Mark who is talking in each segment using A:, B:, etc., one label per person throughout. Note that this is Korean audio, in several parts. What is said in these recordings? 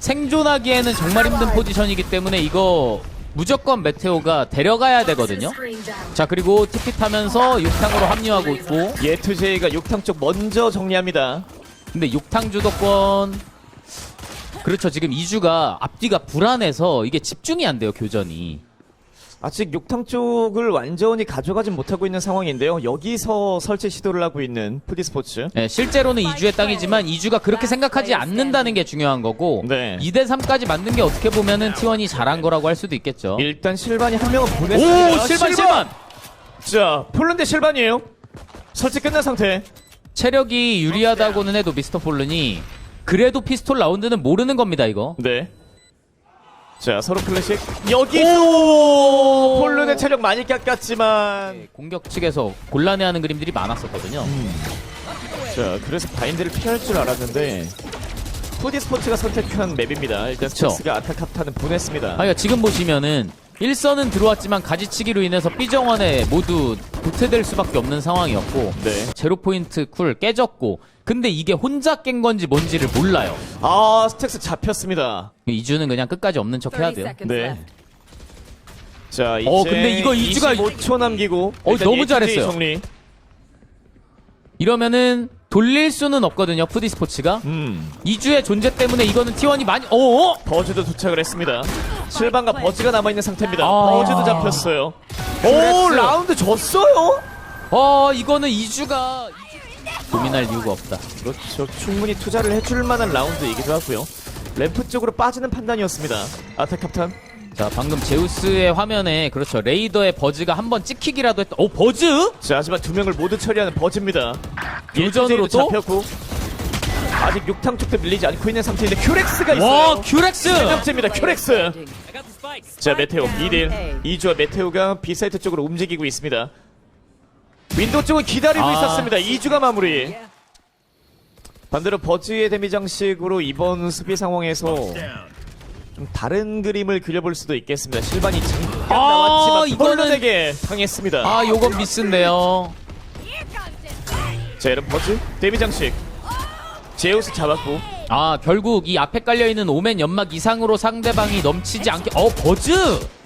A: 생존하기에는 정말 힘든 포지션이기 때문에 이거 무조건 메테오가 데려가야 되거든요. 자 그리고 TP 타면서 육탕으로 합류하고 있고
B: 예투제이가 욕탕 쪽 먼저 정리합니다.
A: 근데 육탕 주도권 그렇죠 지금 이주가 앞뒤가 불안해서 이게 집중이 안 돼요 교전이
B: 아직 욕탕 쪽을 완전히 가져가진 못하고 있는 상황인데요. 여기서 설치 시도를 하고 있는 푸디스포츠.
A: 네, 실제로는 이주의 땅이지만 이주가 그렇게 생각하지 않는다는 게 중요한 거고
B: 네.
A: 2대 3까지 만든 게 어떻게 보면은 T1이 잘한 거라고 할 수도 있겠죠
B: 일단 실반이 한 명은 보냈습니다.
A: 오 실반 실반
B: 자, 폴란드 실반이에요. 설치 끝난 상태.
A: 체력이 유리하다고는 해도 미스터 폴른이 그래도 피스톨 라운드는 모르는 겁니다 이거
B: 네. 자, 서로 클래식. 여기서 폴른의 체력 많이 깎았지만.
A: 공격 측에서 곤란해하는 그림들이 많았었거든요
B: 자, 그래서 바인드를 피할 줄 알았는데. 푸디 스포츠가 선택한 맵입니다. 일단
A: 그쵸.
B: 스택스가 아타카타는 보냈습니다.
A: 아, 그러니까 지금 보시면은 1선은 들어왔지만 가지치기로 인해서 B정원에 모두 도태될 수밖에 없는 상황이었고
B: 네.
A: 제로 포인트 쿨 깨졌고 근데 이게 혼자 깬 건지 뭔지를 몰라요.
B: 아, 스택스 잡혔습니다.
A: 이주는 그냥 끝까지 없는 척 해야 돼요.
B: 네. 자, 이제
A: 어, 근데 이거 이주가-
B: 25초 남기고
A: 어,
B: 일단
A: 너무
B: 예투제이
A: 잘했어요.
B: 정리.
A: 이러면은 돌릴 수는 없거든요. 푸디 스포츠가
B: 음.
A: 이주의 존재 때문에 이거는 T1이 많이 어?
B: 버즈도 도착을 했습니다. 실반과 버즈가 남아 있는 상태입니다.
A: 아.
B: 버즈도 잡혔어요. 오. 라운드 졌어요?
A: 어, 이거는 이주가 고민할 이유가 없다.
B: 그렇죠. 충분히 투자를 해줄 만한 라운드이기도 하고요. 램프 쪽으로 빠지는 판단이었습니다. 아타카탄.
A: 자, 방금 제우스의 화면에 그렇죠. 레이더의 버즈가 한번 찍히기라도 했다. 어, 버즈?
B: 자, 하지만 두 명을 모두 처리하는 버즈입니다.
A: 교전으로
B: 예투제이도
A: 또?
B: 잡혔고 아직 6탕 쪽도 밀리지 않고 있는 상태인데 큐렉스가 있어요.
A: 와, 큐렉스!
B: 세 명째입니다. 큐렉스. 자, 메테오 2대1. 이주와 메테오가 B사이트 쪽으로 움직이고 있습니다. 윈도우 쪽은 기다리고
A: 아.
B: 있었습니다. 이주가 마무리. 반대로 버즈의 데미 장식으로 이번 수비 상황에서 좀 다른 그림을 그려볼 수도 있겠습니다. 실반이 잠깐
A: 아,
B: 나왔지만
A: 이거는-
B: 폴런에게 당했습니다.
A: 아, 요건 미스인데요.
B: 자, 여러분 버즈 데미 장식. 제우스 잡았고
A: 아, 결국 이 앞에 깔려있는 오멘 연막 이상으로 상대방이 넘치지 않게, 어, 버즈!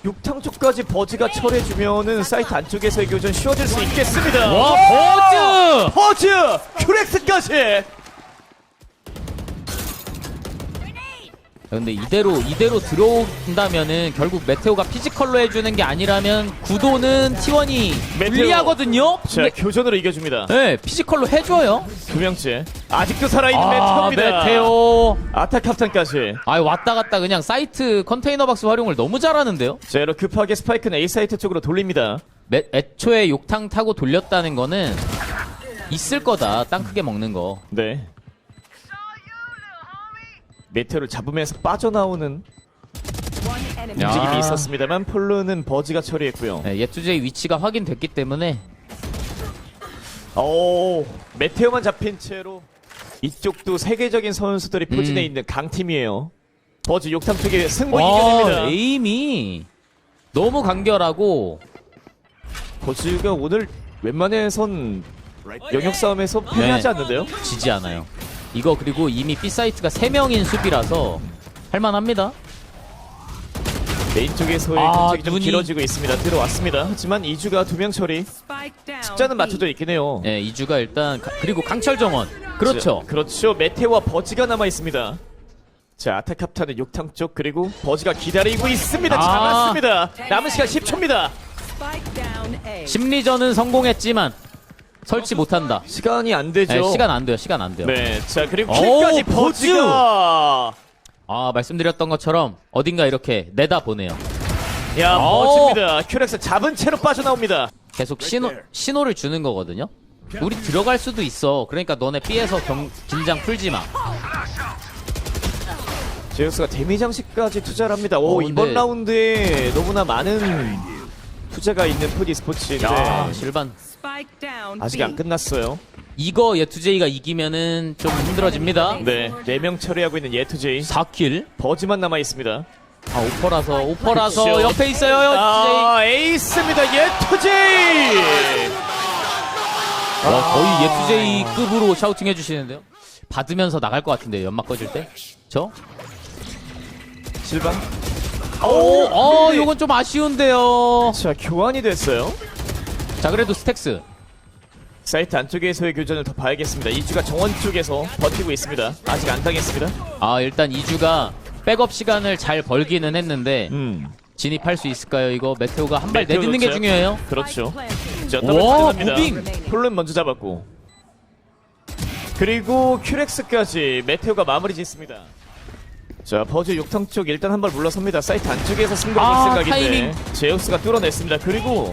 B: 6탕 쪽까지 버즈가 철해주면은 사이트 안쪽에서의 교전 쉬워질 수 있겠습니다.
A: 와, 버즈!
B: 버즈! 큐렉스까지!
A: 근데 이대로, 이대로 들어온다면은 결국 메테오가 피지컬로 해주는 게 아니라면 구도는 T1이
B: 메테오.
A: 불리하거든요?
B: 자,
A: 근데,
B: 교전으로 이겨줍니다.
A: 네, 피지컬로 해줘요.
B: 두 명째. 아직도 살아있는
A: 아,
B: 메테오입니다.
A: 메테오.
B: 아타카프탄까지.
A: 아, 왔다 갔다 그냥 사이트 컨테이너 박스 활용을 너무 잘하는데요?
B: 자, 여러분 급하게 스파이크는 A 사이트 쪽으로 돌립니다.
A: 매, 애초에 욕탕 타고 돌렸다는 거는 있을 거다. 땅 크게 먹는 거.
B: 네. 메테오를 잡으면서 빠져나오는 움직임이 있었습니다만 폴로는 버즈가 처리했고요.
A: 네, 예투제의 위치가 확인됐기 때문에
B: 오, 메테오만 잡힌 채로 이쪽도 세계적인 선수들이 포진해
A: 음.
B: 있는 강팀이에요. 버즈 욕탕 쪽에 승부
A: 와,
B: 이겨냅니다.
A: 에임이 너무 간결하고
B: 버즈가 오늘 웬만해선 영역 싸움에서 패배하지
A: 네.
B: 않는데요?
A: 지지 않아요. 이거 그리고 이미 B 사이트가 3명인 수비라서 할만합니다.
B: 메인 쪽에서의
A: 아,
B: 공격이 좀
A: 눈이-
B: 길어지고 있습니다. 들어왔습니다. 하지만 이주가 두 명 처리. 숫자는 맞춰져 있긴 해요.
A: 네, 이주가 일단 가- 그리고 강철 정원. 그렇죠.
B: 자, 그렇죠. 메테오와 버즈가 남아 있습니다. 자, 아타카프타는 욕탕 쪽 그리고 버즈가 기다리고 있습니다.
A: 아.
B: 잡았습니다. 남은 시간 10초입니다.
A: 심리전은 성공했지만 설치 못한다.
B: 시간이 안 되죠.
A: 네, 시간 안 돼요. 시간 안 돼요.
B: 네, 자 그리고
A: 오,
B: 킬까지
A: 버즈!
B: 버즈가
A: 아, 말씀드렸던 것처럼 어딘가 이렇게 내다 보네요.
B: 야
A: 오.
B: 버즈입니다. 큐렉스 잡은 채로 빠져나옵니다.
A: 계속 신호 신호를 주는 거거든요. 우리 들어갈 수도 있어. 그러니까 너네 B에서 경, 긴장 풀지 마.
B: 제우스가 데미 장식까지 투자를 합니다. 오
A: 어,
B: 이번
A: 근데-
B: 라운드에 너무나 많은 투자가 있는 푸디 스포츠인데
A: 야, 실반.
B: 아직 안 끝났어요.
A: 이거 예투제이가 이기면은 좀 힘들어집니다.
B: 네, 네명 처리하고 있는 예투제이
A: 4킬.
B: 버즈만 남아 있습니다.
A: 아, 오퍼라서 오퍼라서
B: 그렇죠.
A: 옆에 있어요. 예투제이.
B: 아 에이스입니다. 예투제이.
A: 와, 거의 예투제이급으로 샤우팅 해주시는데요. 받으면서 나갈 것 같은데 연막 꺼질 때. 저?
B: 실반.
A: 오, 어, 요건 좀 아쉬운데요.
B: 자, 교환이 됐어요.
A: 자, 그래도 스택스.
B: 사이트 안쪽에서의 교전을 더 봐야겠습니다. 이주가 정원 쪽에서 버티고 있습니다. 아직 안 당했습니다.
A: 아, 일단 이주가 백업 시간을 잘 벌기는 했는데
B: 음,
A: 진입할 수 있을까요? 이거 메테오가 한 발
B: 메테오
A: 내딛는 게
B: 좋죠.
A: 중요해요.
B: 그렇죠. 자, 합니다
A: 무빙!
B: 폴론 먼저 잡았고. 그리고 큐렉스까지 메테오가 마무리 짓습니다. 자, 버즈 욕탕 쪽 일단 한 발 물러섭니다. 사이트 안쪽에서 승부를 볼
A: 아,
B: 생각인데
A: 타이밍.
B: 제우스가 뚫어냈습니다. 그리고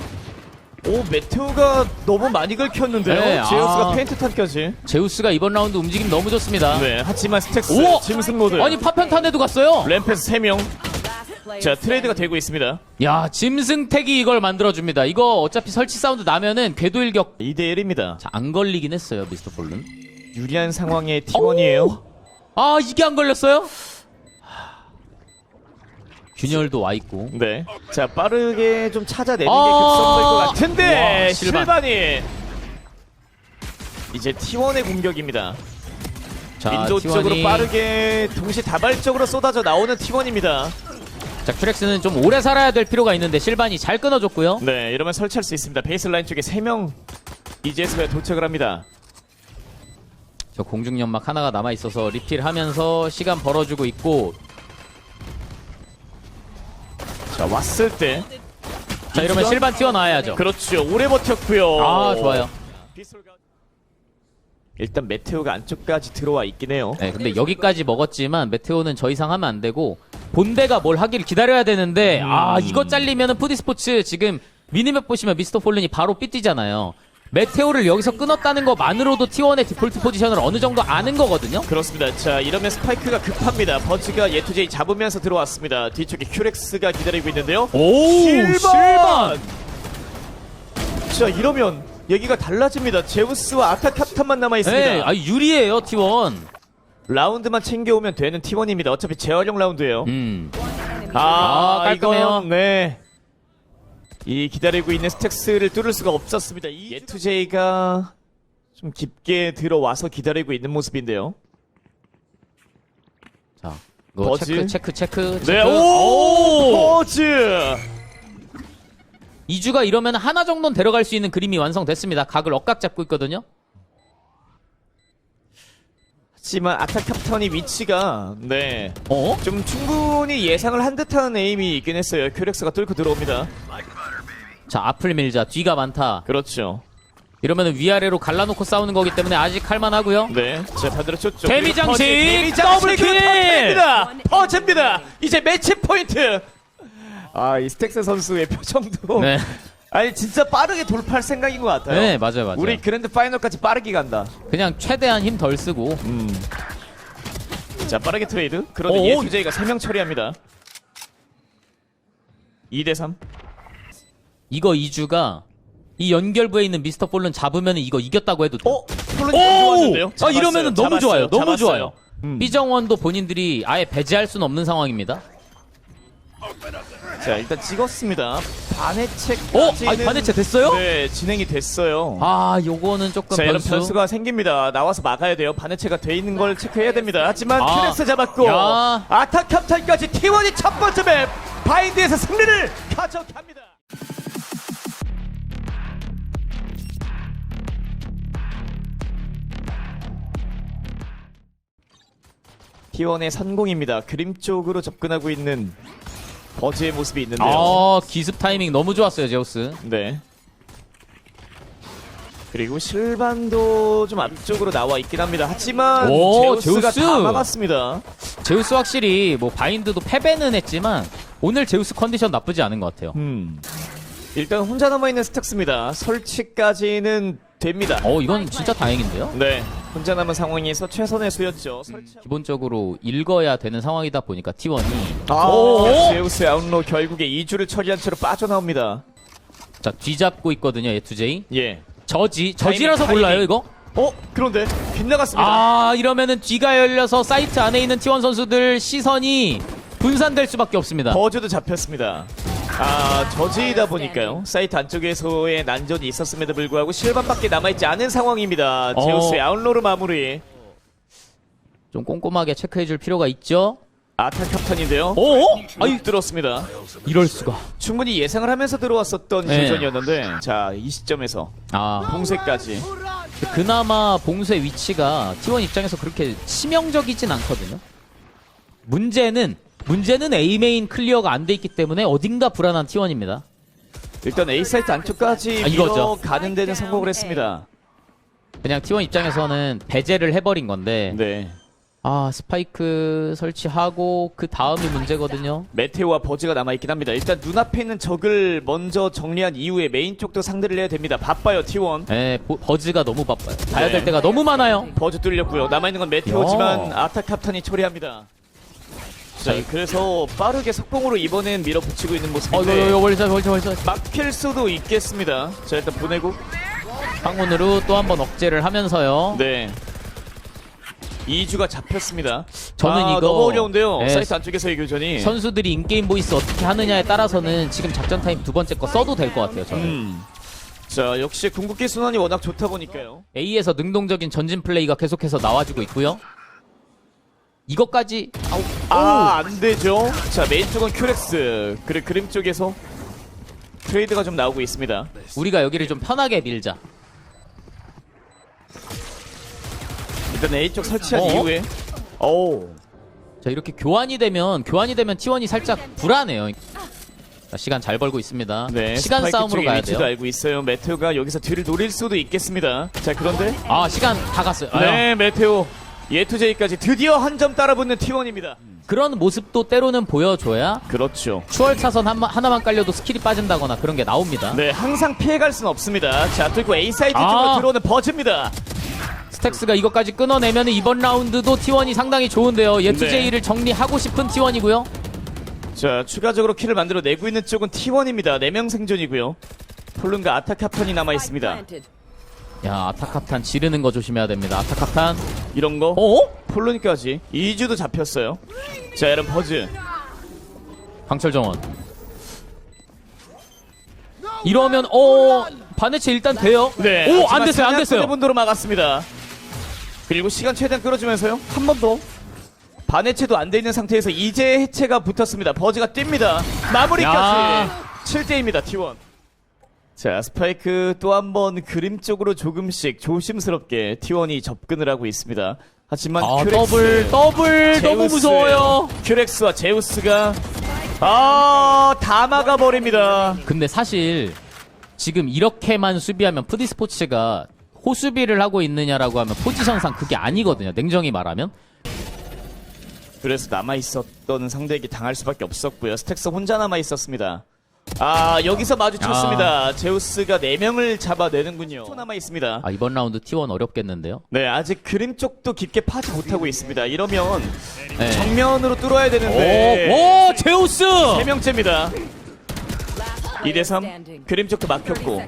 B: 오 메테오가 너무 많이 긁혔는데요.
A: 네,
B: 제우스가
A: 아.
B: 페인트 탄까지.
A: 제우스가 이번 라운드 움직임 너무 좋습니다.
B: 네, 하지만 스택스
A: 오!
B: 짐승 모드.
A: 아니 파편탄에도 갔어요.
B: 램페스 3명. 자, 트레이드가 되고 있습니다.
A: 야 짐승택이 이걸 만들어줍니다. 이거 어차피 설치 사운드 나면은 궤도 일격
B: 2대 1입니다.
A: 자, 안 걸리긴 했어요 미스터 폴른.
B: 유리한 상황의 팀원이에요.
A: 아 이게 안 걸렸어요? 균열도 와 있고.
B: 네. 자, 빠르게 좀 찾아내는
A: 아!
B: 게 급선무일 것 같은데
A: 와, 실반.
B: 실반이 이제 T1의 공격입니다.
A: 자
B: 인도적으로
A: T1이
B: 빠르게 동시 다발적으로 쏟아져 나오는 T1입니다.
A: 자 큐렉스는 좀 오래 살아야 될 필요가 있는데 실반이 잘 끊어줬고요.
B: 네, 이러면 설치할 수 있습니다. 베이스라인 쪽에 3명 이제서야 도착을 합니다.
A: 저 공중 연막 하나가 남아 있어서 리필하면서 시간 벌어주고 있고.
B: 자, 왔을 때
A: 자 이러면? 실반 튀어나와야죠.
B: 그렇죠. 오래 버텼고요.
A: 아 좋아요.
B: 일단 메테오가 안쪽까지 들어와 있긴 해요.
A: 네, 근데 여기까지 먹었지만 메테오는 저 이상 하면 안 되고 본대가 뭘 하길 기다려야 되는데 아 이거 잘리면은 푸디스포츠 지금 미니맵 보시면 미스터 폴린이 바로 삐뛰잖아요. 메테오를 여기서 끊었다는 것만으로도 T1의 디폴트 포지션을 어느 정도 아는 거거든요.
B: 그렇습니다. 자, 이러면 스파이크가 급합니다. 버즈가 예투제이 잡으면서 들어왔습니다. 뒤쪽에 큐렉스가 기다리고 있는데요.
A: 오
B: 실반! 자, 이러면 얘기가 달라집니다. 제우스와 아타 캡탄만 남아 있습니다.
A: 네, 아 유리해요 T1.
B: 라운드만 챙겨오면 되는 T1입니다. 어차피 재활용 라운드예요.
A: 음.
B: 아,
A: 아, 깔끔해요.
B: 이건, 네. 이 기다리고 있는 스택스를 뚫을 수가 없었습니다. 이 예투제이가 좀 깊게 들어와서 기다리고 있는 모습인데요.
A: 자, 이거
B: 버즈?
A: 체크 체크 체크 체크.
B: 네, 오! 버즈!
A: 2주가 이러면 하나 정도는 데려갈 수 있는 그림이 완성됐습니다. 각을 엇각 잡고 있거든요.
B: 하지만 아타 캡탄이 위치가, 네.
A: 어?
B: 좀 충분히 예상을 한 듯한 에임이 있긴 했어요. 큐렉스가 뚫고 들어옵니다.
A: 자, 앞을 밀자. 뒤가 많다.
B: 그렇죠.
A: 이러면 위아래로 갈라놓고 싸우는 거기 때문에 아직 할만하고요.
B: 네. 자, 반대로 쫓죠.
A: 데미 장식! 더블
B: 장식!
A: 킬!
B: 퍼즈입니다! 퍼즈입니다! 이제 매치 포인트! 아, 이 스택스 선수의 표정도.
A: 네.
B: 아니, 진짜 빠르게 돌파할 생각인 것 같아요.
A: 네, 맞아요, 맞아요.
B: 우리 그랜드 파이널까지 빠르게 간다.
A: 그냥 최대한 힘 덜 쓰고.
B: 음. 자, 빠르게 트레이드. 그런데
A: 오,
B: 예수제이가 3명 처리합니다. 2 대 3.
A: 이거 2주가 이 연결부에 있는 미스터 폴른 잡으면 이거 이겼다고 해도 돼.
B: 어? 폴론이 좋았는데요?
A: 오! 아, 이러면은 너무
B: 잡았어요.
A: 좋아요. 너무
B: 잡았어요.
A: 좋아요.
B: 음.
A: 삐정원도 본인들이 아예 배제할 수는 없는 상황입니다.
B: 자, 일단 찍었습니다. 반해체.
A: 어? 아니, 반해체 됐어요?
B: 네, 진행이 됐어요.
A: 아, 요거는 조금
B: 자, 이런
A: 변수.
B: 변수가 생깁니다. 나와서 막아야 돼요. 반해체가 돼 있는 걸 체크해야 됩니다. 하지만
A: 아.
B: 큐렉스 잡았고
A: 야.
B: 아타 캡탄까지 T1이 첫 번째 맵 바인드에서 승리를 가져갑니다. T1의 선공입니다. 그림 쪽으로 접근하고 있는 버즈의 모습이 있는데요.
A: 아, 기습 타이밍 너무 좋았어요, 제우스.
B: 네. 그리고 실반도 좀 앞쪽으로 나와 있긴 합니다. 하지만
A: 오,
B: 제우스가
A: 제우스!
B: 다 막았습니다.
A: 제우스 확실히 뭐 바인드도 패배는 했지만 오늘 제우스 컨디션 나쁘지 않은 것 같아요.
B: 음. 일단 혼자 남아있는 스택스입니다. 설치까지는 됩니다.
A: 어, 이건 진짜 다행인데요?
B: 네. 혼자 남은 상황에서 최선의 수였죠. 설치.
A: 기본적으로 읽어야 되는 상황이다 보니까 T1이
B: 아,
A: 오!
B: 제우스의 아웃로 결국에 2주를 처리한 채로 빠져나옵니다.
A: 자 뒤잡고 있거든요, 예투제이.
B: 예.
A: 저지,
B: 타이밍,
A: 저지라서
B: 타이밍.
A: 몰라요, 이거?
B: 어? 그런데 빗나갔습니다.
A: 아, 이러면은 뒤가 열려서 사이트 안에 있는 T1 선수들 시선이 분산될 수밖에 없습니다.
B: 버즈도 잡혔습니다. 아, 저지이다 보니까요. 사이트 안쪽에서의 난전이 있었음에도 불구하고 실반밖에 남아있지 않은 상황입니다.
A: 어.
B: 제우스의 아웃로르 마무리.
A: 좀 꼼꼼하게 체크해줄 필요가 있죠?
B: 아타 캡탄인데요.
A: 오?
B: 아유 들었습니다.
A: 이럴 수가.
B: 충분히 예상을 하면서 들어왔었던
A: 네.
B: 실전이었는데 자 이 시점에서
A: 아,
B: 봉쇄까지
A: 그나마 봉쇄 위치가 T1 입장에서 그렇게 치명적이진 않거든요. 문제는 문제는 A 메인 클리어가 안 돼 있기 때문에 어딘가 불안한 T1입니다.
B: 일단 A 사이트 안쪽까지
A: 아, 이거죠.
B: 가는 데는 성공을 했습니다.
A: 그냥 T1 입장에서는 배제를 해버린 건데
B: 네.
A: 아 스파이크 설치하고 그 다음이 문제거든요.
B: 메테오와 버즈가 남아있긴 합니다. 일단 눈앞에 있는 적을 먼저 정리한 이후에 메인 쪽도 상대를 해야 됩니다. 바빠요 T1.
A: 예, 보- 버즈가 너무 바빠요. 가야
B: 네.
A: 될 때가 너무 많아요.
B: 버즈 뚫렸고요. 남아있는 건 메테오지만
A: 야.
B: 아타 캡탄이 처리합니다. 자, 그래서 빠르게 석공으로 이번엔 밀어붙이고 있는
A: 어, 이거,
B: 모습인데
A: 이거, 월자, 월자, 월자.
B: 막힐 수도 있겠습니다. 자, 일단 보내고
A: 황문으로 또 한 번 억제를 하면서요.
B: 네. 2주가 잡혔습니다.
A: 저는
B: 아,
A: 이거-
B: 너무 어려운데요.
A: 네.
B: 사이트 안쪽에서의 교전이.
A: 선수들이 인게임 보이스 어떻게 하느냐에 따라서는 지금 작전 타임 두 번째 거 써도 될 것 같아요. 저는.
B: 음. 자, 역시 궁극기 순환이 워낙 좋다 보니까요.
A: A에서 능동적인 전진 플레이가 계속해서 나와주고 있고요. 이것까지 아우,
B: 아, 안 되죠. 자, 메인 쪽은 큐렉스. 그리고 그림 쪽에서 트레이드가 좀 나오고 있습니다.
A: 우리가 여기를 좀 편하게 밀자.
B: 일단 A 쪽 설치한
A: 어?
B: 이후에 오.
A: 자 이렇게 교환이 되면 교환이 되면 T1이 살짝 불안해요. 자, 시간 잘 벌고 있습니다.
B: 네,
A: 시간
B: 스파이크
A: 싸움으로
B: 쪽의
A: 가야
B: 위치도
A: 돼요.
B: 알고 있어요. 메테오가 여기서 뒤를 노릴 수도 있겠습니다. 자, 그런데
A: 아 시간 다 갔어요. 아유,
B: 네, 메테오 예투제이까지 드디어 한 점 따라붙는 T1입니다.
A: 그런 모습도 때로는 보여줘야
B: 그렇죠.
A: 추월 차선 한, 하나만 깔려도 스킬이 빠진다거나 그런 게 나옵니다.
B: 네, 항상 피해갈 순 없습니다. 자, 뚫고 A 사이트
A: 아.
B: 쪽으로 들어오는 버즈입니다.
A: 스택스가 이것까지 끊어내면 이번 라운드도 T1이 상당히 좋은데요. 예투
B: 네.
A: 제이를 정리하고 싶은 T1이고요.
B: 자, 추가적으로 킬을 만들어 내고 있는 쪽은 T1입니다. 4명 생존이고요. 폴른과 아타카판이 남아 있습니다.
A: 야 아타카탄 지르는 거 조심해야 됩니다. 아타카탄.
B: 이런 거
A: 어?
B: 폴른까지 2주도 잡혔어요. 자, 여러분 버즈.
A: 강철 정원. 이러면 어 반해체 일단 돼요.
B: 네.
A: 오안 됐어요 안 됐어요.
B: 분도로 막았습니다. 그리고 시간 최대한 끌어주면서요. 한 번 더. 반해체도 안 돼 있는 상태에서 이제 해체가 붙었습니다. 버즈가 뜁니다.
A: 야.
B: 마무리까지 7대입니다. T1. 자, 스파이크 또 한 번 그림 쪽으로 조금씩 조심스럽게 T1이 접근을 하고 있습니다. 하지만
A: 아
B: 큐렉스,
A: 더블 더블 너무
B: 제우스,
A: 무서워요.
B: 큐렉스와 제우스가 아, 다 막아버립니다.
A: 근데 사실 지금 이렇게만 수비하면 푸디 스포츠가 호수비를 하고 있느냐라고 하면 포지션상 그게 아니거든요. 냉정히 말하면.
B: 그래서 남아 있었던 상대에게 당할 수밖에 없었고요. 스택스 혼자 남아 있었습니다. 아 여기서 마주쳤습니다. 제우스가 4 명을 잡아내는군요. 또 남아 있습니다.
A: 아 이번 라운드 T1 어렵겠는데요.
B: 네 아직 그림 쪽도 깊게 파지 못하고 있습니다. 이러면
A: 네.
B: 정면으로 뚫어야 되는데
A: 오, 오 제우스.
B: 3명째입니다. 2대3 그림 쪽도 막혔고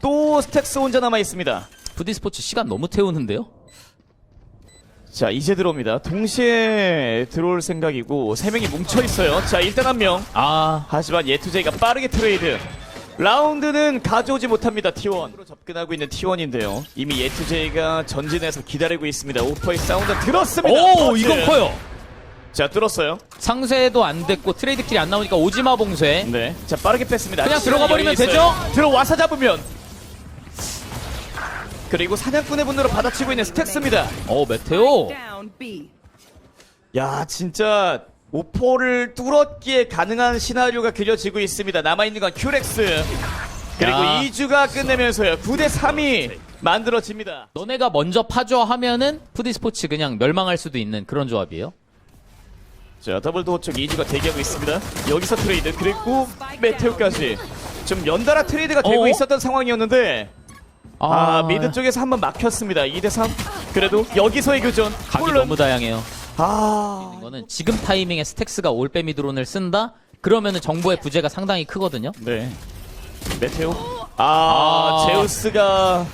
B: 또 스택스 혼자 남아 있습니다.
A: 푸디 스포츠 시간 너무 태우는데요.
B: 자 이제 들어옵니다. 동시에 들어올 생각이고 3명이 뭉쳐 있어요. 자 일단 한 명
A: 아
B: 하지만 예투제이가 빠르게 트레이드. 라운드는 가져오지 못합니다. T1. 으로 접근하고 있는 T1인데요. 이미 예투제이가 전진해서 기다리고 있습니다. 오퍼의 사운드 들었습니다.
A: 오
B: 버즈.
A: 이건 커요.
B: 자, 뚫었어요.
A: 상쇄도 안 됐고 트레이드 킬이 안 나오니까 오지마 봉쇄.
B: 네. 자, 빠르게 뺐습니다.
A: 그냥 들어가 버리면
B: 있어요. 들어와서 잡으면. 그리고 사냥꾼의 분노로 받아치고 있는 스택스입니다.
A: 어 메테오.
B: 야, 진짜 오퍼를 뚫었기에 가능한 시나리오가 그려지고 있습니다. 남아있는 건 큐렉스. 그리고
A: 야.
B: 2주가 끝내면서요. 9대 3이 만들어집니다.
A: 너네가 먼저 파줘 하면은 푸디 스포츠 그냥 멸망할 수도 있는 그런 조합이에요.
B: 자, 더블 도어 쪽 2주가 대기하고 있습니다. 여기서 트레이드, 그리고 메테오까지. 좀 연달아 트레이드가 되고
A: 어?
B: 있었던 상황이었는데, 아, 미드 쪽에서 한번 막혔습니다. 2대 3. 그래도 여기서의 교전.
A: 각이
B: 폴른.
A: 너무 다양해요.
B: 아,
A: 이거는 지금 타이밍에 스택스가 올빼 미 드론을 쓴다? 그러면은 정보의 부재가 상당히 크거든요.
B: 네. 메테오. 아,
A: 아.
B: 제우스가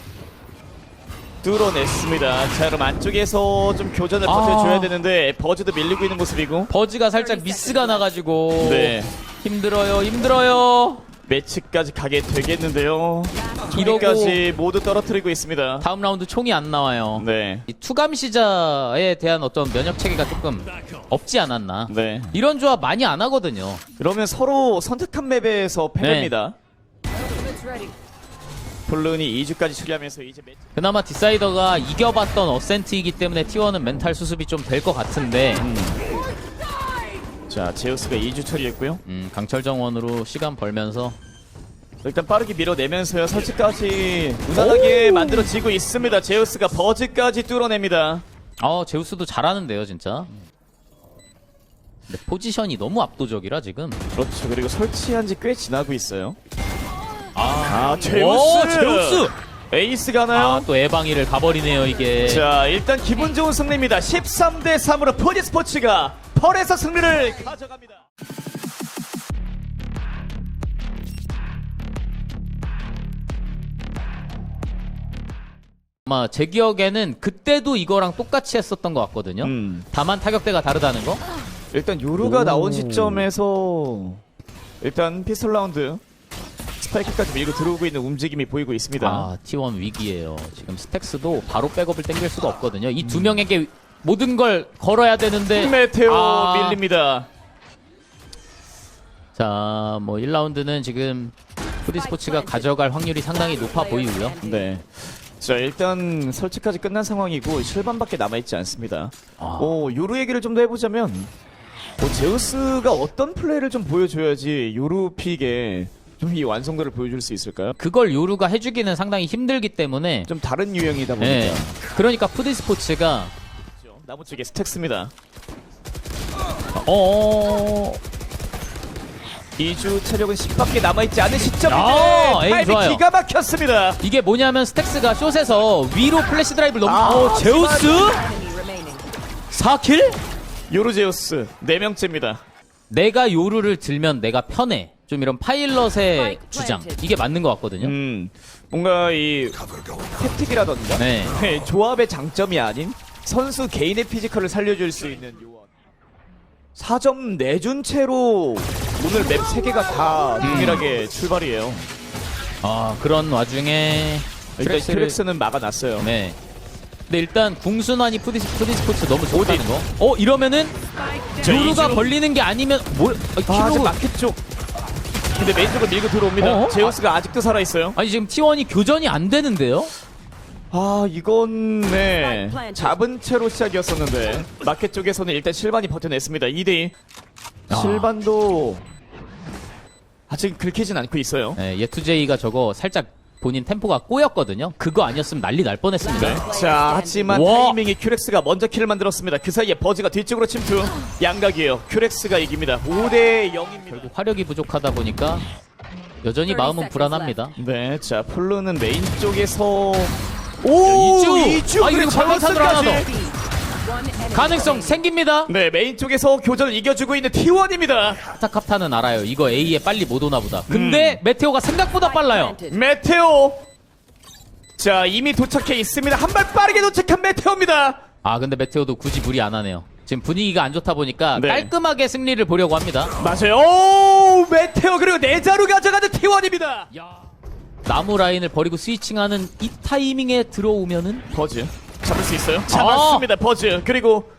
B: 뚫어냈습니다. 자, 그럼 안쪽에서 좀 교전을
A: 아.
B: 버텨줘야 되는데, 버즈도 밀리고 있는 모습이고.
A: 버즈가 살짝 미스가 나가지고
B: 네.
A: 힘들어요, 힘들어요.
B: 매치까지 가게 되겠는데요. 이까지 모두 떨어뜨리고 있습니다.
A: 다음 라운드 총이 안 나와요.
B: 네.
A: 이 투감 시자에 대한 어떤 면역 체계가 조금 없지 않았나.
B: 네.
A: 이런 조합 많이 안 하거든요.
B: 그러면 서로 선택한 맵에서 패배입니다. 폴른이 2주까지 처리하면서 이제 매치
A: 그나마 디사이더가 이겨봤던 어센트이기 때문에 T1은 멘탈 수습이 좀 될 것 같은데
B: 자, 제우스가 2주 처리했고요.
A: 음, 강철 정원으로 시간 벌면서
B: 일단 빠르게 밀어내면서요. 설치까지 무난하게 만들어지고 있습니다. 제우스가 버즈까지 뚫어냅니다.
A: 아 제우스도 잘하는데요 진짜 근데 포지션이 너무 압도적이라 지금
B: 그렇죠. 그리고 설치한 지 꽤 지나고 있어요.
A: 아,
B: 아, 제우스!
A: 오, 제우스!
B: 에이스 가나요?
A: 아 또 에방이를 가버리네요 이게
B: 자, 일단 기분 좋은 승리입니다. 13대 3으로 포지 스포츠가 펄에서 승리를 가져갑니다.
A: 아마 제 기억에는 그때도 이거랑 똑같이 했었던 것 같거든요
B: 음.
A: 다만 타격대가 다르다는 거
B: 일단 요루가
A: 오.
B: 나온 시점에서 일단 피스톨 라운드 스파이크까지 밀고 들어오고 있는 움직임이 보이고 있습니다.
A: 아, T1 위기예요. 지금 스택스도 바로 백업을 땡길 수가 없거든요. 이 두 명에게 모든 걸 걸어야 되는데
B: 메테오
A: 아.
B: 밀립니다.
A: 자, 뭐 1라운드는 지금 푸디스포츠가 가져갈 확률이 상당히 높아 보이고요.
B: 네. 자 일단 설치까지 끝난 상황이고 실반밖에 남아있지 않습니다.
A: 아.
B: 오 요루 얘기를 좀 더 해보자면 뭐 제우스가 어떤 플레이를 좀 보여줘야지 요루 픽에 좀 이 완성도를 보여줄 수 있을까요?
A: 그걸 요루가 해주기는 상당히 힘들기 때문에
B: 좀 다른 유형이다 보니까
A: 네. 그러니까 푸디스포츠가
B: 나무 쪽에 스택스입니다.
A: 어
B: 2주 체력은 10밖에 남아있지 않은 시점인데
A: 아,
B: 타이밍
A: 좋아요.
B: 기가 막혔습니다.
A: 이게 뭐냐면 스택스가 숏에서 위로 플래시 드라이브를 넘
B: 아,
A: 어, 제우스
C: enemy remaining.
A: 4킬?
B: 요르제우스 4명째입니다.
A: 내가 요루를 들면 내가 편해. 좀 이런 파일럿의 주장. 이게 맞는 것 같거든요.
B: 음, 뭔가 이 택틱이라던가
A: 네.
B: 네, 조합의 장점이 아닌 선수 개인의 피지컬을 살려줄 수 있는 요원. 4점 내준 채로 오늘 맵 3개가 다 동일하게 출발이에요.
A: 아 그런 와중에
B: 일단
A: 트렉스를-
B: 트렉스는 막아놨어요.
A: 네. 근데 일단 궁순환이 푸디스, 푸디스포츠 너무 좋다는 거. 어 이러면은
B: 이주로-
A: 벌리는 게 아니면 뭘? 아,
B: 아, 아직
A: 킬로-
B: 마켓 쪽. 근데 메인 쪽으로 밀고 들어옵니다.
A: 어?
B: 제우스가 아직도 살아있어요.
A: 아니 지금 T1이 교전이 안 되는데요?
B: 아 이건 네. 잡은 채로 시작이었었는데 마켓 쪽에서는 일단 실반이 버텨냈습니다 2대2
A: 아.
B: 실반도 아직 긁히진 않고 있어요
A: 네, 예투제이가 저거 살짝 본인 템포가 꼬였거든요. 그거 아니었으면 난리 날 뻔했습니다.
B: 네. 자 하지만
A: 와.
B: 타이밍이 큐렉스가 먼저 킬을 만들었습니다 그 사이에 버즈가 뒤쪽으로 침투 양각이에요 큐렉스가 이깁니다 5대 0입니다
A: 화력이 부족하다 보니까 여전히
C: 30
A: 마음은 불안합니다.
B: 네자 폴로는 메인 쪽에서 오
A: 이주!
B: 이주
A: 아, 이거
B: 그리고
A: 방탄차로 하나
C: enemy
A: 가능성. 생깁니다.
B: 네 메인 쪽에서 교전을 이겨주고 있는 T1입니다
A: 카타카타는 알아요. 이거 A에 빨리 못 오나 보다. 근데
B: 음.
A: 메테오가 생각보다 빨라요.
B: 메테오 자 이미 도착해 있습니다 한 발 빠르게 도착한 메테오입니다
A: 아 근데 메테오도 굳이 무리 안 하네요. 지금 분위기가 안 좋다 보니까
B: 네.
A: 깔끔하게 승리를 보려고 합니다.
B: 맞아요 오 메테오 그리고 내자로 가져가는 T1입니다
A: 나무 라인을 버리고 스위칭하는 이 타이밍에 들어오면은
B: 버즈 잡을 수 있어요 잡았습니다 버즈 그리고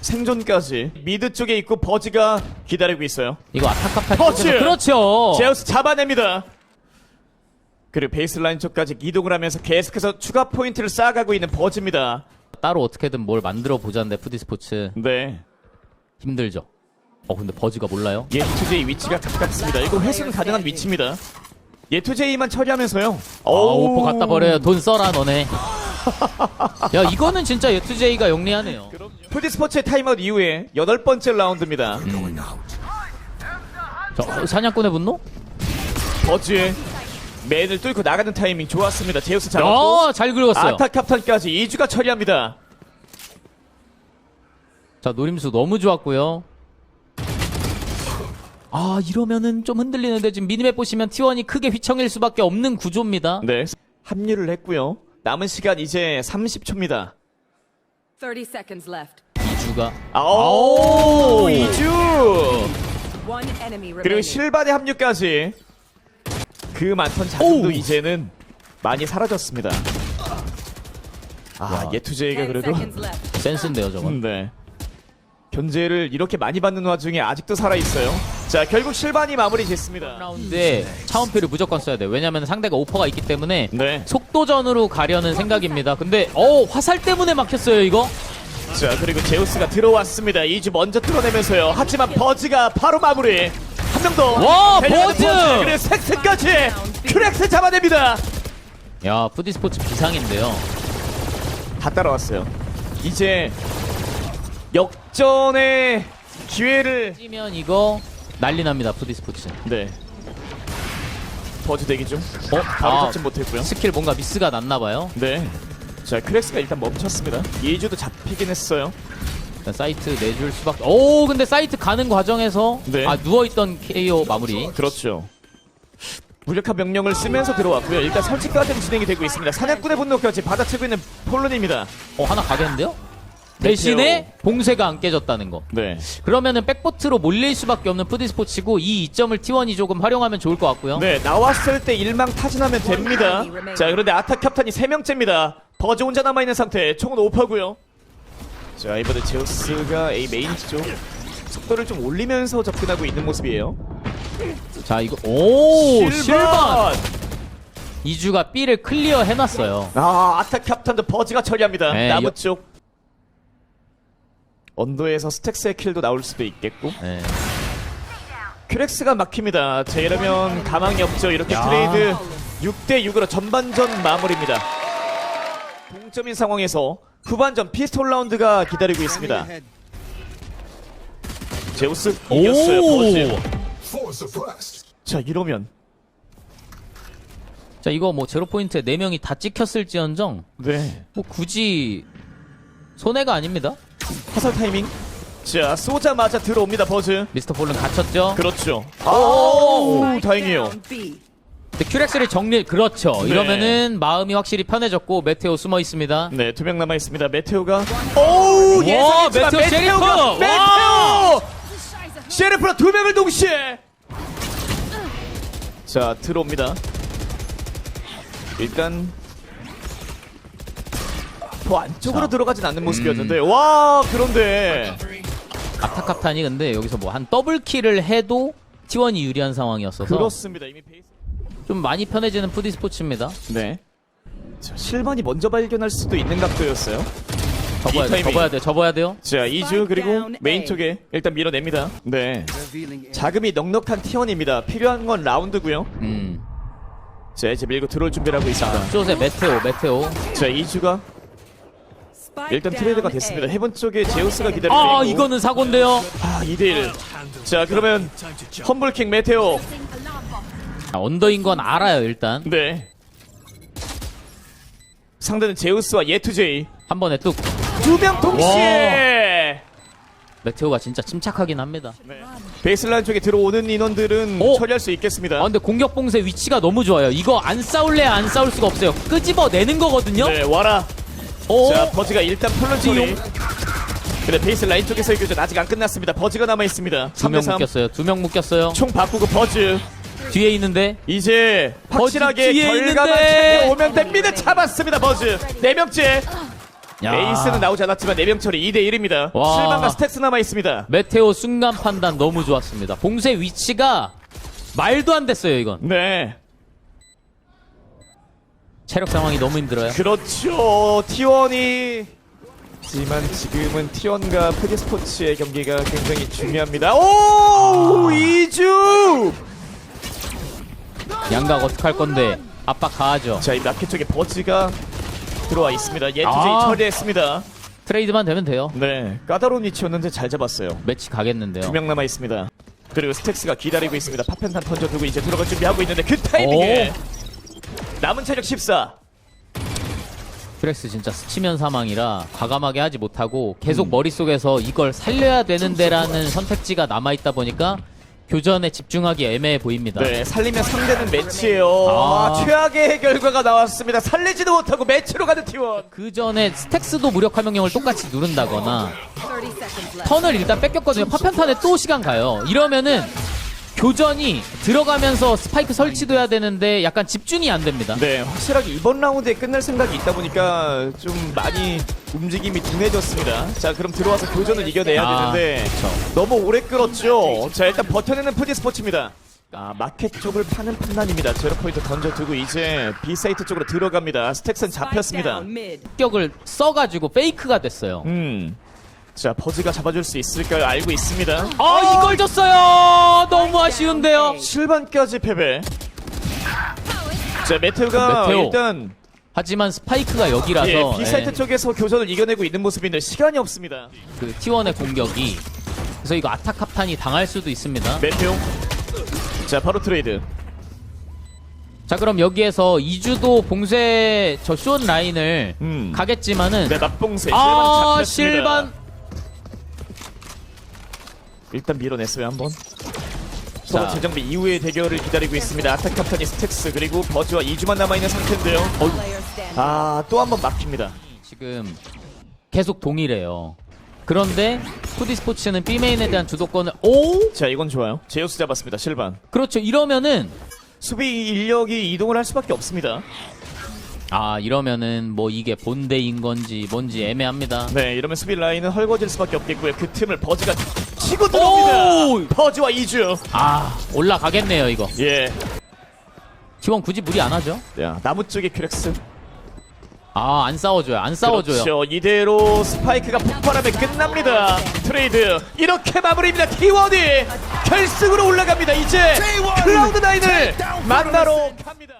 B: 생존까지 미드 쪽에 있고 버즈가 기다리고 있어요
A: 이거
B: 터치!
A: 쪽에서 그렇죠.
B: 제우스 잡아냅니다 그리고 베이스라인 쪽까지 이동을 하면서 계속해서 추가 포인트를 쌓아가고 있는 버즈입니다
A: 따로 어떻게든 뭘 만들어 보자는데 푸디 스포츠
B: 네
A: 힘들죠. 어 근데 버즈가 몰라요?
B: 예투제이 위치가 가깝습니다. 이거 회수는 가능한 위치입니다. 예투제이만 처리하면서요.
A: 아 오퍼 갖다 버려요. 돈 써라 너네. 야 이거는 진짜 예투제이가 영리하네요.
B: 푸디 스포츠의 타임아웃 이후에 여덟 번째 라운드입니다.
A: 저 사냥꾼의 분노?
B: 버즈의 맨을 뚫고 나가는 타이밍 좋았습니다. 제우스 잡았고
A: 어잘 긁었어요.
B: 아타카판까지 2주가 처리합니다.
A: 자 노림수 너무 좋았고요. 아 이러면은 좀 흔들리는데 지금 미니맵 보시면 T1이 크게 휘청일 수밖에 없는 구조입니다.
B: 네. 합류를 했고요. 남은 시간 이제 30초입니다.
C: 30 seconds left.
A: 이주가
B: 아오, 2주!
C: One enemy
B: 그리고
C: remaining.
B: 실반의 합류까지 그 많던 자금도
A: 오우.
B: 이제는 많이 사라졌습니다. 아,
A: 와.
B: 예투제이가 그래도
C: seconds left.
A: 센스인데요, 저건.
B: 네. 견제를 이렇게 많이 받는 와중에 아직도 살아 있어요. 자, 결국 실반이 마무리 짓습니다.
A: 라운드에 차원표를 무조건 써야 돼요. 왜냐면 상대가 오퍼가 있기 때문에
B: 네.
A: 속도전으로 가려는 생각입니다. 근데 어 화살 때문에 막혔어요 이거.
B: 자, 그리고 제우스가 들어왔습니다. 이주 먼저 뚫어내면서요. 하지만 버즈가 바로 마무리. 한 명 더.
A: 와, 버즈!
B: 그리고 섹스까지 큐렉스 잡아냅니다.
A: 야 푸디스포츠 비상인데요.
B: 다 따라왔어요. 이제 역 전의 기회를
A: 찌면 이거 난리 납니다 푸디 스포츠.
B: 네. 버즈 대기 중.
A: 어?
B: 바로
A: 아,
B: 잡진 못했고요.
A: 스킬 뭔가 미스가 났나 봐요.
B: 네. 자, 크렉스가 일단 멈췄습니다. 예주도 잡히긴 했어요.
A: 일단 사이트 내줄 수밖에. 오 근데 사이트 가는 과정에서
B: 네.
A: 아 누워있던 KO 마무리.
B: 그렇죠. 무력한 명령을 쓰면서 들어왔고요. 일단 설치까지는 진행이 되고 있습니다. 사냥꾼의 분노까지 받아치고 있는 폴론입니다.
A: 어 하나 가겠는데요? 대신에 봉쇄가 안 깨졌다는 거.
B: 네.
A: 그러면은 백보트로 몰릴 수밖에 없는 푸디스포츠고 이 이점을 T1이 조금 활용하면 좋을 것 같고요.
B: 네, 나왔을 때 일망 타진하면 됩니다. 자, 그런데 아타 캡탄이 3명째입니다. 버즈 혼자 남아있는 상태. 총은 오퍼고요 자, 이번에 제우스가 A 메인 쪽 속도를 좀 올리면서 접근하고 있는 모습이에요.
A: 자 이거 오 실반 이주가 B를 클리어 해놨어요.
B: 아, 아타 캡탄도 버즈가 처리합니다.
A: 네,
B: 나무
A: 여-
B: 쪽. 언더에서 스택스의 킬도 나올 수도 있겠고.
A: 네.
B: 큐렉스가 막힙니다. 자, 이러면 가망이 없죠. 이렇게
A: 야.
B: 트레이드 6대6으로 전반전 마무리입니다. 동점인 상황에서 후반전 피스톨 라운드가 기다리고 있습니다. 제우스 이겼어요. 버즈. 자, 이러면
A: 자 이거 뭐 제로 포인트에 네 명이 다 찍혔을지언정
B: 네.
A: 뭐 굳이 손해가 아닙니다.
B: 화살 타이밍. 자, 쏘자마자 들어옵니다. 버즈.
A: 미스터 폴은 갇혔죠.
B: 그렇죠. 오, 다행이에요.
C: Down B.
A: 근데 큐렉스를 정리 그렇죠.
B: 네.
A: 이러면은 마음이 확실히 편해졌고 메테오 숨어 있습니다.
B: 네, 두 명 남아 있습니다. 메테오가 오, 예상했지만
A: 메테오 셰리프!
B: 메테오가 메테오! 셰리프랑 두 명을 동시에 자, 들어옵니다. 일단 더 안쪽으로
A: 자.
B: 들어가진 않는 모습이었는데 와, 그런데
A: 아타카탄이 근데 여기서 뭐 한 더블 킬을 해도 T1이 유리한 상황이었어서
B: 그렇습니다. 이미 베이스
A: 좀 많이 편해지는 푸디 스포츠입니다.
B: 네. 자, 실반이 먼저 발견할 수도 있는 각도였어요.
A: 접어야
B: 이
A: 돼,
B: 타이밍.
A: 접어야 돼, 접어야 돼요.
B: 자, 이주 그리고 메인 쪽에 일단 밀어냅니다. 네. 자금이 넉넉한 T1입니다. 필요한 건 라운드고요.
A: 음.
B: 자, 이제 밀고 들어올 준비를 하고 있습니다.
A: 쇼세 메테오, 메테오.
B: 자, 이주가 일단 트레이드가. 됐습니다. 해본 쪽에 제우스가 기다리고
A: 아,
B: 있고.
A: 이거는 사고인데요.
B: 아, 2대1. 자, 그러면 험블킹 메테오.
A: 아, 언더인 건 알아요, 일단.
B: 네. 상대는 제우스와 예투제이.
A: 한 번에 뚝.
B: 두 명 동시에.
A: 메테오가 진짜 침착하긴 합니다.
B: 네. 베이스라인 쪽에 들어오는 인원들은
A: 오!
B: 처리할 수 있겠습니다.
A: 아, 근데 공격 봉쇄 위치가 너무 좋아요. 이거 안 싸울래 안 싸울 수가 없어요. 끄집어 내는 거거든요.
B: 네, 와라.
A: 오,
B: 자, 버즈가 일단.
A: 띠용.
B: 근데 베이스 라인 쪽에서의 교전 아직 안 끝났습니다. 버즈가 남아 있습니다.
A: 두 명
B: 3대3.
A: 묶였어요. 두 명 묶였어요.
B: 총 바꾸고 버즈.
A: 뒤에 있는데
B: 이제 확실하게
A: 뒤에
B: 결과만
A: 있는데.
B: 챙겨오면 됩니다. 잡았습니다. 버즈. 네 명째.
A: 야.
B: 에이스는 나오지 않았지만 네명 처리 2대 1입니다.
A: 와.
B: 실망과 스택스 남아 있습니다.
A: 메테오 순간 판단 너무 좋았습니다. 봉쇄 위치가 말도 안 됐어요, 이건.
B: 네.
A: 체력 상황이 너무 힘들어요.
B: 그렇죠. T1이 하지만 지금은 T1과 프리스포츠의 경기가 굉장히 중요합니다. 오! 이주
A: 양각 어떡할 건데 압박 가하죠.
B: 자, 이 마켓 쪽에 버즈가 들어와 있습니다. 예투제이
A: 아.
B: 처리했습니다.
A: 트레이드만 되면 돼요.
B: 네. 까다로운 위치였는데 잘 잡았어요.
A: 매치 가겠는데요.
B: 두 명 남아 있습니다. 그리고 스택스가 기다리고 있습니다. 파펜탄 던져두고 이제 들어갈 준비하고 있는데 그 타이밍에 남은 체력 14.
A: 프렉스 진짜 스치면 사망이라 과감하게 하지 못하고
B: 음.
A: 계속 머릿속에서 이걸 살려야 되는데라는 선택지가 남아있다 보니까 교전에 집중하기 애매해 보입니다.
B: 네, 살리면 상대는 매치예요.
A: 아.
B: 아, 최악의 결과가 나왔습니다. 살리지도 못하고 매치로 가는 T1.
A: 그 전에 스택스도 무력화 명령을 똑같이 누른다거나
C: 30 seconds left.
A: 턴을 일단 뺏겼거든요. 파편탄에 또 시간 가요. 이러면은 교전이 들어가면서 스파이크 설치도 해야 되는데 약간 집중이 안 됩니다.
B: 네, 확실하게 이번 라운드에 끝날 생각이 있다 보니까 좀 많이 움직임이 둔해졌습니다. 자, 그럼 들어와서 교전을 이겨내야
A: 아,
B: 되는데. 너무 오래 끌었죠. 자, 일단 버텨내는 푸디 스포츠입니다. 아, 마켓 쪽을 파는 판단입니다. 제로 포인트 던져두고 이제 B 사이트 쪽으로 들어갑니다.
C: Spike
B: 잡혔습니다.
A: 격을 써가지고 페이크가 됐어요.
B: 음. 자, 버즈가 잡아줄 수 있을 걸 알고 있습니다.
A: 아 이걸 줬어요. 너무 아쉬운데요.
B: 실반까지 패배. 자, 메테오가
A: 메테오.
B: 일단
A: 하지만 스파이크가 여기라서
B: 예, B 사이트
A: 예,
B: 쪽에서 교전을 이겨내고 있는 모습인데 시간이 없습니다.
A: 그 T1의 공격이 그래서 이거 아타카판이 당할 수도 있습니다.
B: 메테오. 자, 바로 트레이드.
A: 자 그럼 여기에서 이주도 봉쇄 저 쇼온 라인을
B: 음.
A: 가겠지만은
B: 네, 납봉세.
A: 아
B: 실반 잡혔습니다.
A: 실반
B: 일단 밀어냈어요 한번. 서로
A: 자.
B: 재정비 이후의 대결을 기다리고 있습니다. 아타카탄이 스택스 그리고 버즈와 2주만 남아있는 상태인데요.
C: Player standing.
B: 아, 또 한 번 막힙니다.
A: 지금 계속 동일해요. 그런데 푸디 스포츠는 B메인에 대한 주도권을 오
B: 자, 이건 좋아요. 제우스 잡았습니다. 실반.
A: 그렇죠 이러면은
B: 수비 인력이 이동을 할 수밖에 없습니다.
A: 아 이러면은 뭐 이게 본대인 건지 뭔지 애매합니다.
B: 네, 이러면 수비 라인은 헐거질 수밖에 없겠고요. 그 틈을 버즈가 치고 들어옵니다.
A: 오!
B: 버즈와 2주.
A: 아 올라가겠네요 이거.
B: 예.
A: T1 굳이 무리 안 하죠?
B: 야, 나무 쪽의 큐렉스.
A: 아 안 싸워줘요 안 싸워줘요.
B: 그렇죠. 이대로 스파이크가 폭발하면 끝납니다. 트레이드 이렇게 마무리입니다. T1이 결승으로 올라갑니다. 이제 클라우드 나인을 만나러 갑니다.